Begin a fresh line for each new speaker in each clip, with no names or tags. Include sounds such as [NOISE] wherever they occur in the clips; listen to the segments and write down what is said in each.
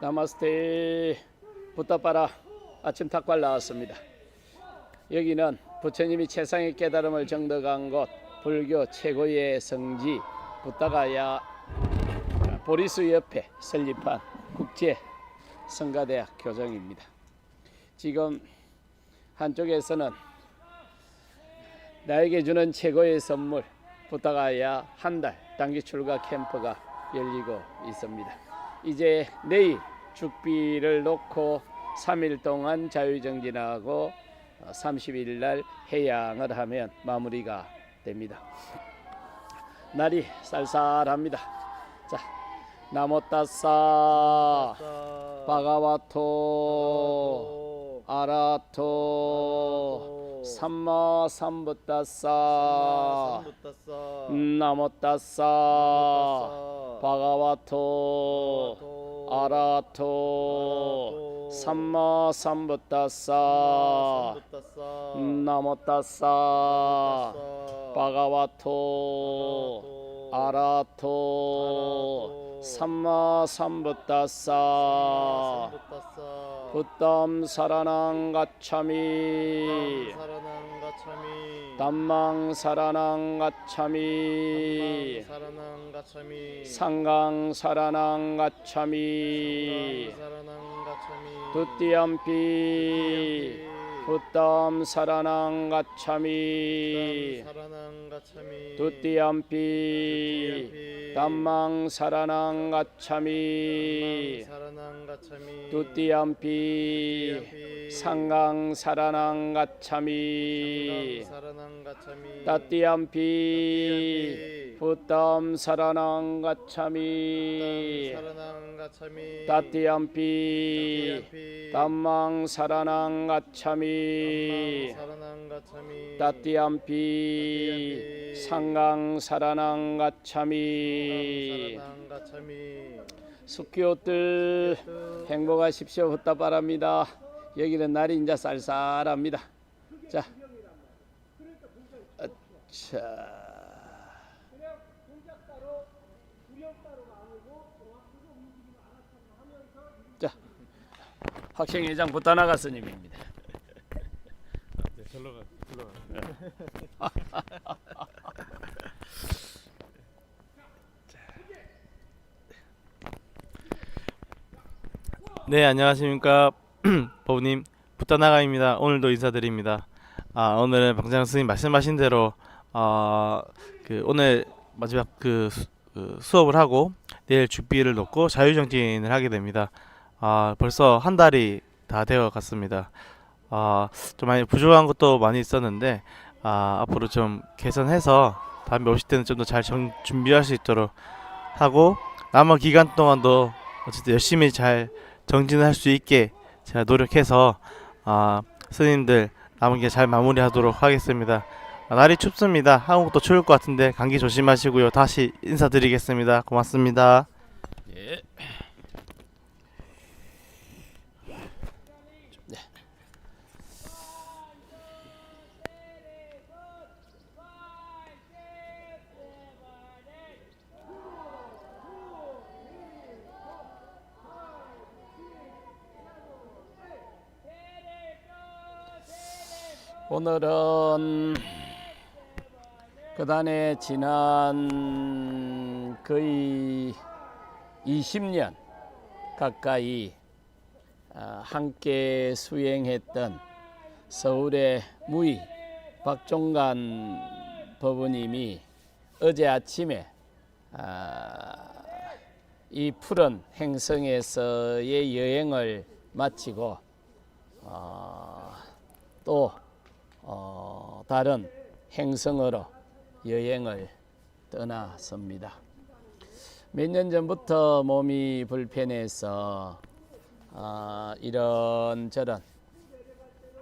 나마스테 부따빠라 아침 탁발 나왔습니다. 여기는 부처님이 최상의 깨달음을 정덕한 곳 불교 최고의 성지 부따가야 보리수 옆에 설립한 국제 성가대학 교정입니다. 지금 한쪽에서는 나에게 주는 최고의 선물 부따가야 한 달 단기 출가 캠프가 열리고 있습니다. 이제 내일 죽비를 놓고 3일 동안 자유정진하고 30일 날 해양을 하면 마무리가 됩니다. 날이 쌀쌀합니다. 자, 나모따사 바가와토 아라토 삼마 삼부따사 나모따사 바가와토 아라토 삼마 삼부따사 나모따사 바가와토 아라토 삼마 삼부따사 부담 사라낭 가차미 담망 사라낭 가차미 상강 사라낭 가차미 두띠암피 부담 사라낭 가차미 두띠암피. 담망 사라낭 가차미 두띠암피. 상강 사라낭 가차미 따띠암피. 가차미
사라낭 가차미
따띠암피. 담망 사라낭 가차미 따띠암피 상강 사라낭 가차미
사라낭 가차미
숙교들 행복하십시오 부탁 바랍니다. 여기는 날이 이제 쌀쌀합니다. 자, 자. 자, 학생회장 부타나가 스님입니다.
네, 절로 가 절로 가. 네 안녕하십니까. [CLEARS THROAT] 보부님 부타나가입니다. 오늘도 인사드립니다. 아 오늘은 방장 스님 말씀하신 대로 아 그 오늘 마지막 그, 수, 그 수업을 하고 내일 죽비를 놓고 자유정진을 하게 됩니다. 아 벌써 한 달이 다 되어 갔습니다 아 좀 많이 부족한 것도 많이 있었는데 아 앞으로 좀 개선해서 다음에 오실 때는 좀 더 잘 준비할 수 있도록 하고 남은 기간 동안도 어쨌든 열심히 잘 정진을 할수 있게 제가 노력해서 아 스님들 남은 게 잘 마무리하도록 하겠습니다. 아, 날이 춥습니다. 한국도 추울 것 같은데 감기 조심하시고요. 다시 인사드리겠습니다. 고맙습니다.
예. 오늘은 그단에 지난 거의 20년 가까이 아, 함께 수행했던 서울의 무의 박종관 법우님이 어제 아침에 아, 이 푸른 행성에서의 여행을 마치고 어, 또 어, 다른 행성으로 여행을 떠났습니다. 몇 년 전부터 몸이 불편해서 아, 이런 저런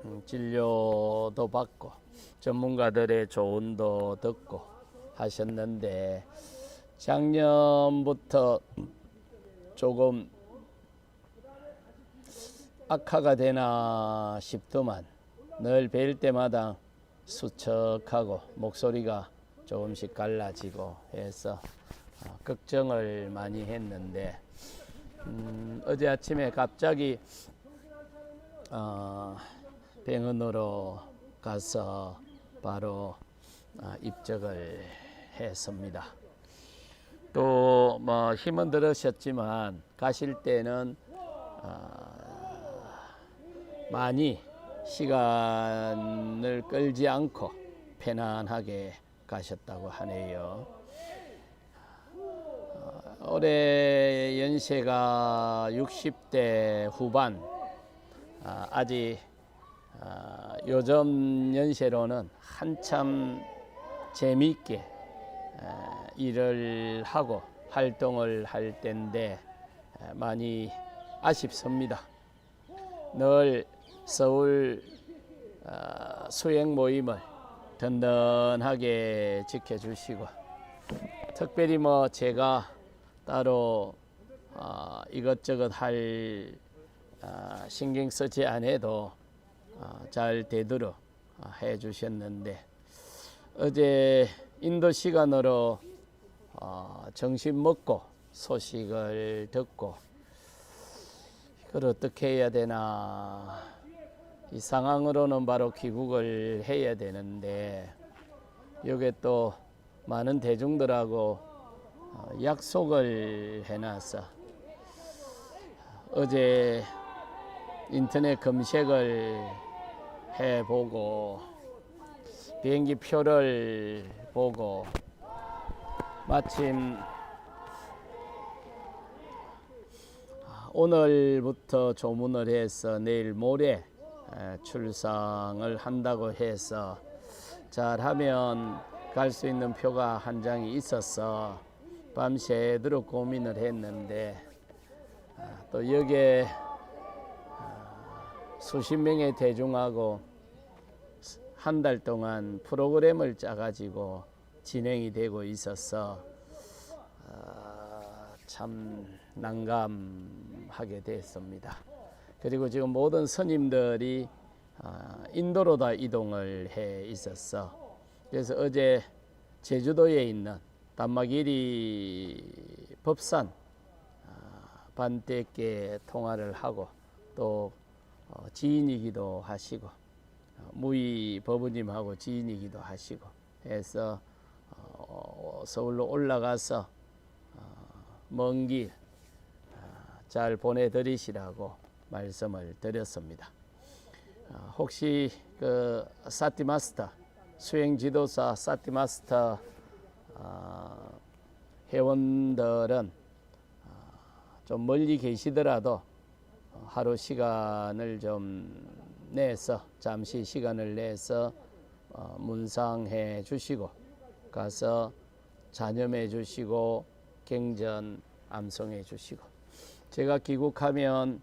음, 진료도 받고 전문가들의 조언도 듣고 하셨는데 작년부터 조금 악화가 되나 싶더만 늘 뵐 때마다 수척하고 목소리가 조금씩 갈라지고 해서 어, 걱정을 많이 했는데 음, 어제 아침에 갑자기 어, 병원으로 가서 바로 아, 입적을 했습니다. 또 뭐 힘은 들으셨지만 가실 때는 아, 많이 시간을 끌지 않고 편안하게 가셨다고 하네요. 어, 올해 연세가 60대 후반, 아, 아직 아, 요즘 연세로는 한참 재미있게 에, 일을 하고 활동을 할 때인데 에, 많이 아쉽습니다. 늘 서울 어, 수행 모임을 든든하게 지켜주시고 특별히 뭐 제가 따로 어, 이것저것 할 어, 신경 쓰지 않아도 어, 잘 되도록 어, 해주셨는데 어제 인도 시간으로 어, 점심 먹고 소식을 듣고 이걸 어떻게 해야 되나 이 상황으로는 바로 귀국을 해야 되는데 여기 또 많은 대중들하고 어, 약속을 해놨어 어제 인터넷 검색을 해보고 비행기 표를 보고 마침 오늘부터 조문을 해서 내일 모레 에, 출상을 한다고 해서 잘하면 갈 수 있는 표가 한 장이 있어서 밤새도록 고민을 했는데 아, 또 여기에 아, 수십 명의 대중하고 한 달 동안 프로그램을 짜가지고 진행이 되고 있어서 아, 참 난감하게 됐습니다. 그리고 지금 모든 스님들이 아, 인도로 다 이동을 해 있었어. 그래서 어제 제주도에 있는 단마기리 법산 아, 반대께 통화를 하고 또 어, 지인이기도 하시고 어, 무의 법부님하고 지인이기도 하시고 해서 어, 서울로 올라가서 먼 길 잘 보내드리시라고 말씀을 드렸습니다. 아, 혹시 그 사티 마스터 수행 지도사 사티 마스터 아, 회원들은 아, 좀 멀리 계시더라도 하루 시간을 좀 내서 잠시 시간을 내서 어, 문상해 주시고 가서 잔염해 주시고 경전 암송해 주시고 제가 귀국하면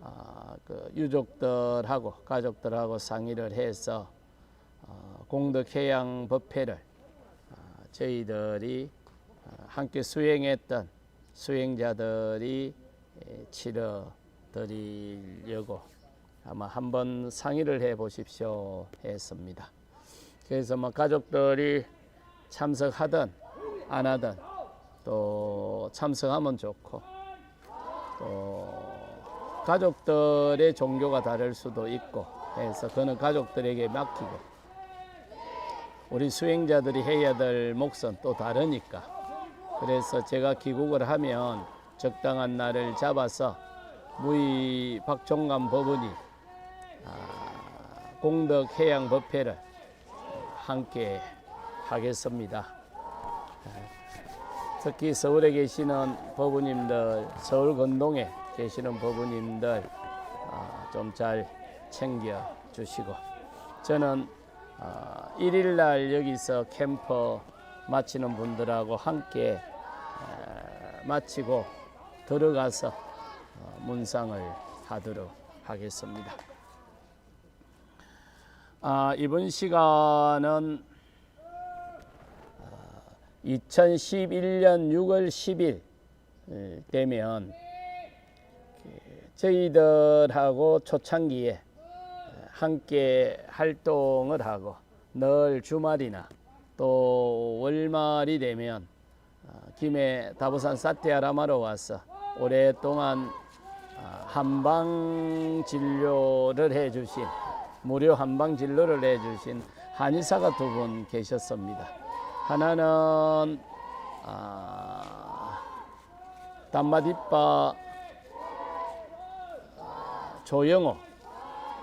아, 그 유족들하고 가족들하고 상의를 해서 어, 공덕해양 법회를 아, 저희들이 아, 함께 수행했던 수행자들이 에, 치러 드리려고 아마 한번 상의를 해 보십시오 했습니다. 그래서 뭐 가족들이 참석하든 안 하든 또 참석하면 좋고 또 가족들의 종교가 다를 수도 있고 해서 그는 가족들에게 맡기고 우리 수행자들이 해야 될 몫은 또 다르니까 그래서 제가 귀국을 하면 적당한 날을 잡아서 무의 박종감 법원이 아, 공덕 해양 법회를 함께 하겠습니다. 특히 서울에 계시는 법우님들, 서울 건동에 계시는 법우님들 아, 좀잘 챙겨 주시고 저는 아, 일일 날 여기서 캠프 마치는 분들하고 함께 에, 마치고 들어가서 어, 문상을 하도록 하겠습니다. 아, 이번 시간은 2011년 6월 10일 되면 그 저희들하고 초창기에 함께 활동을 하고 늘 주말이나 또 월말이 되면 어, 김해 다부산 사티아라마로 와서 오랫동안 아, 한방 진료를 해주신 무료 한방 진료를 해주신 한의사가 두 분 계셨습니다. 하나는 아, 단마디빠 조영호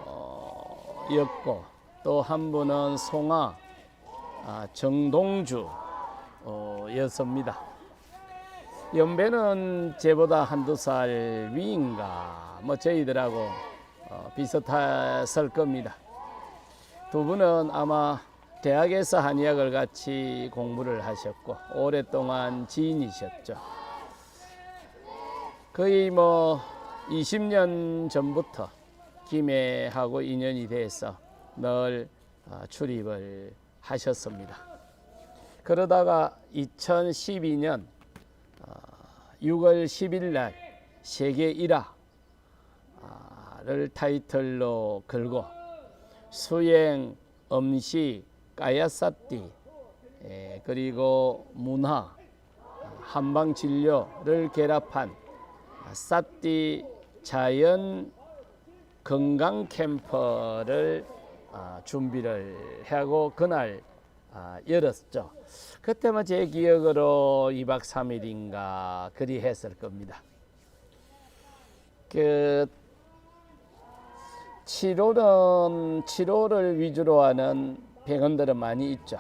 어, 였고 또 한 분은 송아 아, 정동주 어, 였습니다. 연배는 제보다 한두 살 위인가 뭐 저희들하고 어, 비슷했을 겁니다. 두 분은 아마 대학에서 한의학을 같이 공부를 하셨고 오랫동안 지인이셨죠. 거의 뭐 20년 전부터 김해하고 인연이 돼서 늘 어, 출입을 하셨습니다. 그러다가 2012년 6월 10일 날 세계 1화를 타이틀로 걸고 수행, 음식, 까야사띠 에, 그리고 문화, 한방 진료를 결합한 사띠 자연 건강 캠퍼를 아, 준비를 하고 그날 아, 열었죠. 그때만 제 기억으로 2박 3일인가 그리 했을 겁니다. 그 치료는 치료를 위주로 하는 병원들은 많이 있죠.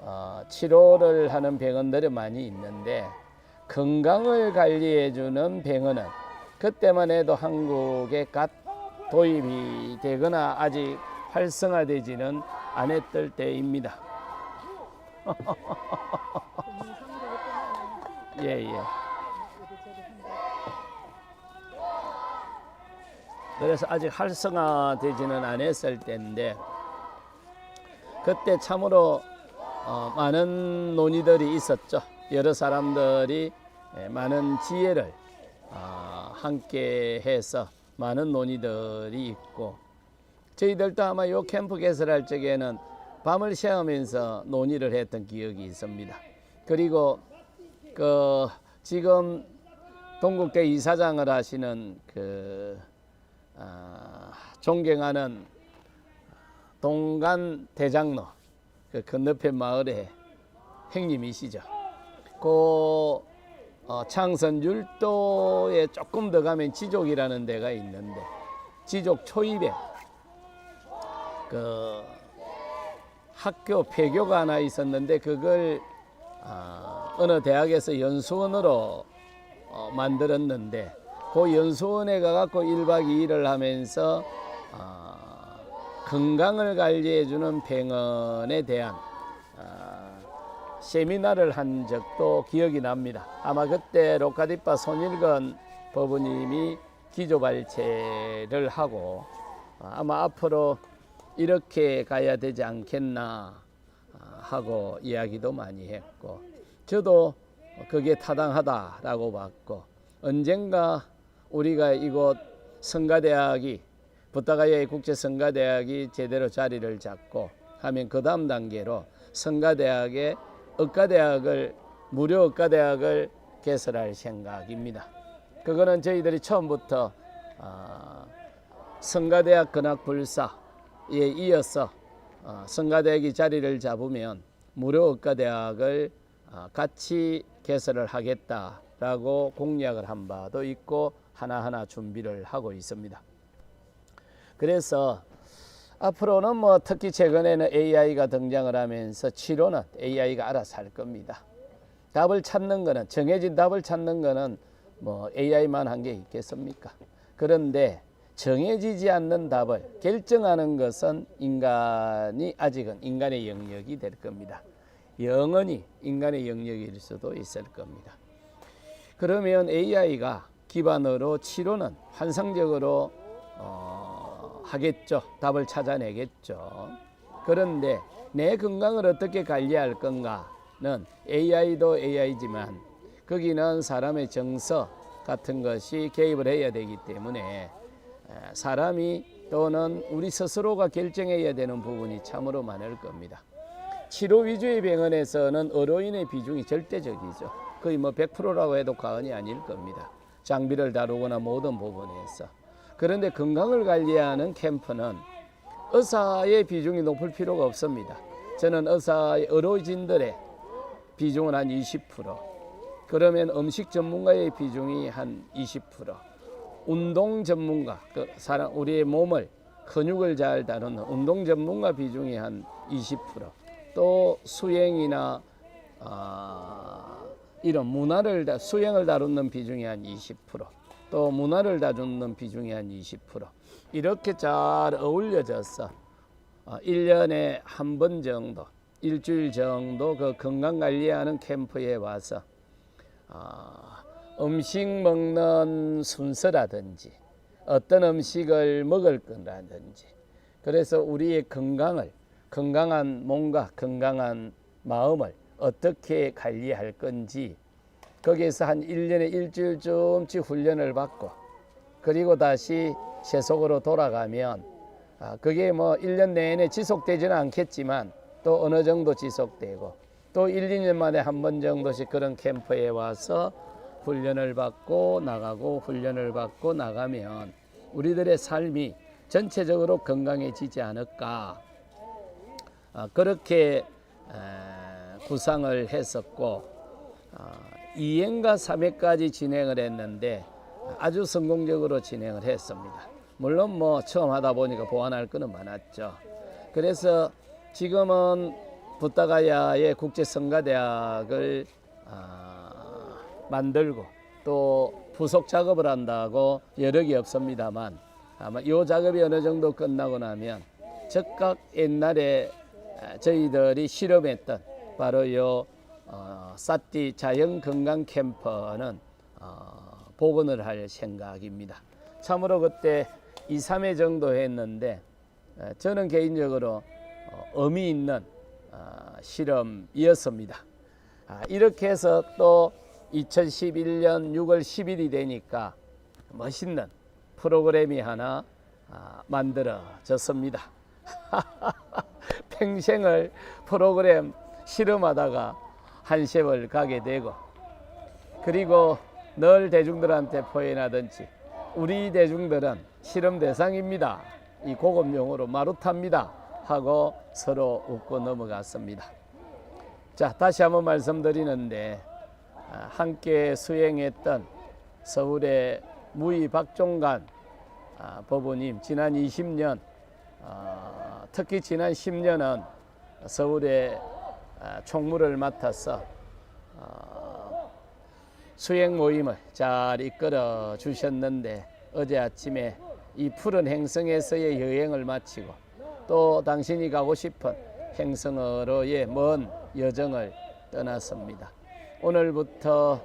어, 치료를 하는 병원들은 많이 있는데 건강을 관리해주는 병원은 그때만 해도 한국에 갓 도입이 되거나 아직 활성화되지는 않았을 때입니다. [LAUGHS] 예, 예. 그래서 아직 활성화되지는 않았을 때인데 그때 참으로 어, 많은 논의들이 있었죠. 여러 사람들이 예, 많은 지혜를 어, 함께 해서 많은 논의들이 있고 저희들도 아마 요 캠프 개설할 적에는 밤을 새우면서 논의를 했던 기억이 있습니다. 그리고 그 지금 동국대 이사장을 하시는 그 아, 존경하는 동간 대장로 그 건너편 마을의 형님이시죠. 그 어, 창선 율도에 조금 더 가면 지족이라는 데가 있는데 지족 초입에 그 학교 폐교가 하나 있었는데 그걸 아, 어느 대학에서 연수원으로 어, 만들었는데 그 연수원에 가갖고 1박 2일을 하면서 아, 건강을 관리해주는 병원에 대한 아, 세미나를 한 적도 기억이 납니다. 아마 그때 로카디파 손일건 법원님이 기조발제를 하고 아, 아마 앞으로 이렇게 가야 되지 않겠나 아, 하고 이야기도 많이 했고 저도 그게 타당하다라고 봤고 언젠가 우리가 이곳 성가대학이 부타가야의 국제성가대학이 제대로 자리를 잡고 하면 그 다음 단계로 성가대학의 의과대학을 무료 의과대학을 개설할 생각입니다. 그거는 저희들이 처음부터 아, 성가대학 근학불사에 이어서 어, 성가대학이 자리를 잡으면 무료 의과대학을 어, 같이 개설을 하겠다라고 공약을 한 바도 있고 하나하나 준비를 하고 있습니다. 그래서 앞으로는 뭐 특히 최근에는 AI가 등장을 하면서 치료는 AI가 알아서 할 겁니다. 답을 찾는 거는 정해진 답을 찾는 거는 뭐 AI만 한 게 있겠습니까? 그런데 정해지지 않는 답을 결정하는 것은 인간이 아직은 인간의 영역이 될 겁니다. 영원히 인간의 영역일 수도 있을 겁니다. 그러면 AI가 기반으로 치료는 환상적으로 어, 하겠죠. 답을 찾아내겠죠. 그런데 내 건강을 어떻게 관리할 건가는 AI도 AI지만 거기는 사람의 정서 같은 것이 개입을 해야 되기 때문에 에, 사람이 또는 우리 스스로가 결정해야 되는 부분이 참으로 많을 겁니다. 치료 위주의 병원에서는 의료인의 비중이 절대적이죠. 거의 뭐 100%라고 해도 과언이 아닐 겁니다. 장비를 다루거나 모든 부분에서 그런데 건강을 관리하는 캠프는 의사의 비중이 높을 필요가 없습니다. 저는 의사의 의료진들의 비중은 한 20%. 그러면 음식 전문가의 비중이 한 20%. 운동 전문가, 그 사람 우리의 몸을 근육을 잘 다루는 운동 전문가 비중이 한 20%. 또 수행이나 아, 이런 문화를 다, 수행을 다루는 비중이 한 20%. 또 문화를 다루는 비중이 한 20%. 이렇게 잘 어울려져서 어, 1년에 한 번 정도, 일주일 정도 그 건강 관리하는 캠프에 와서 아, 음식 먹는 순서라든지 어떤 음식을 먹을 거라든지 그래서 우리의 건강을 건강한 몸과 건강한 마음을 어떻게 관리할 건지 거기에서 한 1년에 일주일쯤치 훈련을 받고 그리고 다시 세속으로 돌아가면 아, 그게 뭐 1년 내내 지속되지는 않겠지만 또 어느 정도 지속되고 또 1, 2년 만에 한 번 정도씩 그런 캠프에 와서 훈련을 받고 나가고 훈련을 받고 나가면 우리들의 삶이 전체적으로 건강해지지 않을까. 아, 그렇게 에, 구상을 했었고 아, 2회인가 3회까지 진행을 했는데 아주 성공적으로 진행을 했습니다. 물론 뭐 처음 하다 보니까 보완할 거는 많았죠. 그래서 지금은 부타가야의 국제성가대학을 아, 만들고 또 부속 작업을 한다고 여력이 없습니다만 아마 이 작업이 어느 정도 끝나고 나면 즉각 옛날에 아, 저희들이 실험했던 바로 요 어, 사띠 자연 건강 캠퍼는 어, 복원을 할 생각입니다. 참으로 그때 2, 3회 정도 했는데 에, 저는 개인적으로 어, 의미 있는 어, 실험이었습니다. 아, 이렇게 해서 또 2011년 6월 10일이 되니까 멋있는 프로그램이 하나 아, 만들어졌습니다. [LAUGHS] 평생을 프로그램 실험하다가 한 세월 가게 되고 그리고 늘 대중들한테 표현하든지 우리 대중들은 실험 대상입니다. 이 고급 용어로 마루타입니다. 하고 서로 웃고 넘어갔습니다. 자, 다시 한번 말씀드리는데 아, 함께 수행했던 서울의 무의 박종관 아, 법우님 지난 20년 아, 특히 지난 10년은 서울의 아, 총무를 맡아서 어, 수행 모임을 잘 이끌어 주셨는데 어제 아침에 이 푸른 행성에서의 여행을 마치고 또 당신이 가고 싶은 행성으로의 먼 여정을 떠났습니다. 오늘부터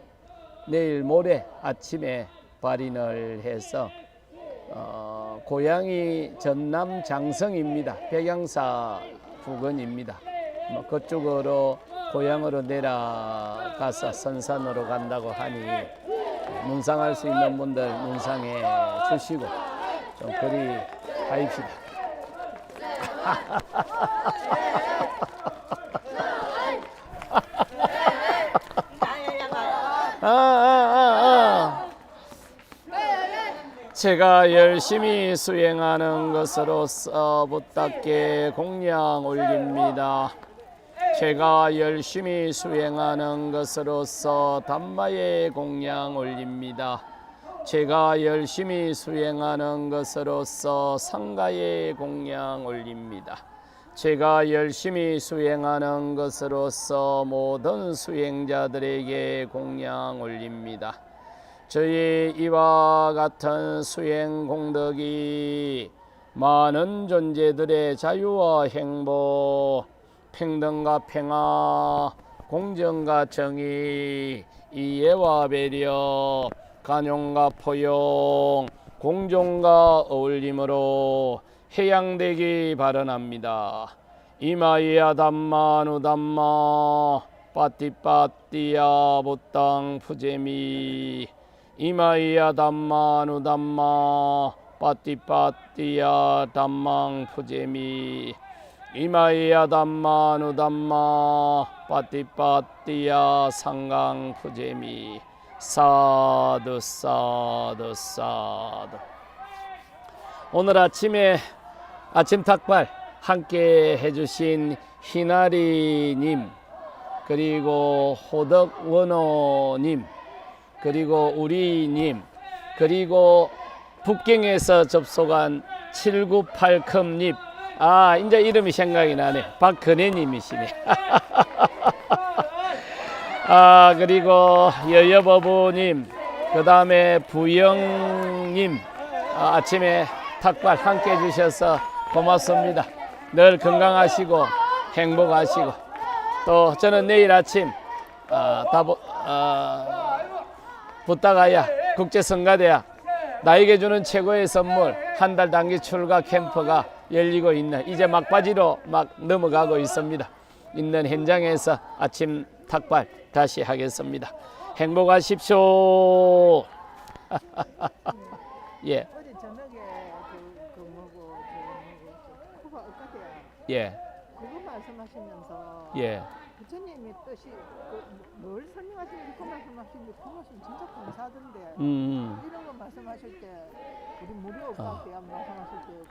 내일 모레 아침에 발인을 해서 어, 고향이 전남 장성입니다. 백양사 부근입니다. 뭐 그쪽으로 고향으로 내려가서 선산으로 간다고 하니 문상할 수 있는 분들 문상해 주시고 좀 그리 가입시다. [LAUGHS] 아, 아, 아, 아. 제가 열심히 수행하는 것으로서 부탁께 공양 올립니다. 제가 열심히 수행하는 것으로서 단마의 공양 올립니다. 제가 열심히 수행하는 것으로서 상가의 공양 올립니다. 제가 열심히 수행하는 것으로서 모든 수행자들에게 공양 올립니다. 저희 이와 같은 수행 공덕이 많은 존재들의 자유와 행복, 평등과 평화, 공정과 정의, 이해와 배려, 간용과 포용, 공존과 어울림으로 해양되기 바라납니다. 이마이야 담마누 담마 빠띠빠띠야 보땅 푸제미 이마이야 담마누 담마 빠띠빠띠야 담망 푸제미 이마이야 담마누 담마 빠띠빠띠야 상강 푸제미 사두 사두 사두 오늘 아침에 아침 탁발 함께 해주신 희나리님 그리고 호덕 원호님 그리고 우리님 그리고 북경에서 접속한 798컴님 아 이제 이름이 생각이 나네. 박근혜님이시네. [LAUGHS] 아 그리고 여여버부님 그 다음에 부영님 아, 아침에 탁발 함께 해주셔서 고맙습니다. 늘 건강하시고 행복하시고. 또 저는 내일 아침 아, 다보, 아, 부타가야 국제성가대학 나에게 주는 최고의 선물 한 달 단기 출가 캠프가 열리고 있는 이제 막바지로 막 넘어가고 있습니다. 있는 현장에서 아침 탁발 다시 하겠습니다. 행복하십시오. [LAUGHS] 예. 예,
그거 말씀하시면서
예.
부처님의 뜻이 그, 뭘 설명하시는지 그 말씀하시는지 그 말씀 진짜 감사하던데
음,
이런 거 말씀하실 때 우리 무료 오빠한테 말씀하실 때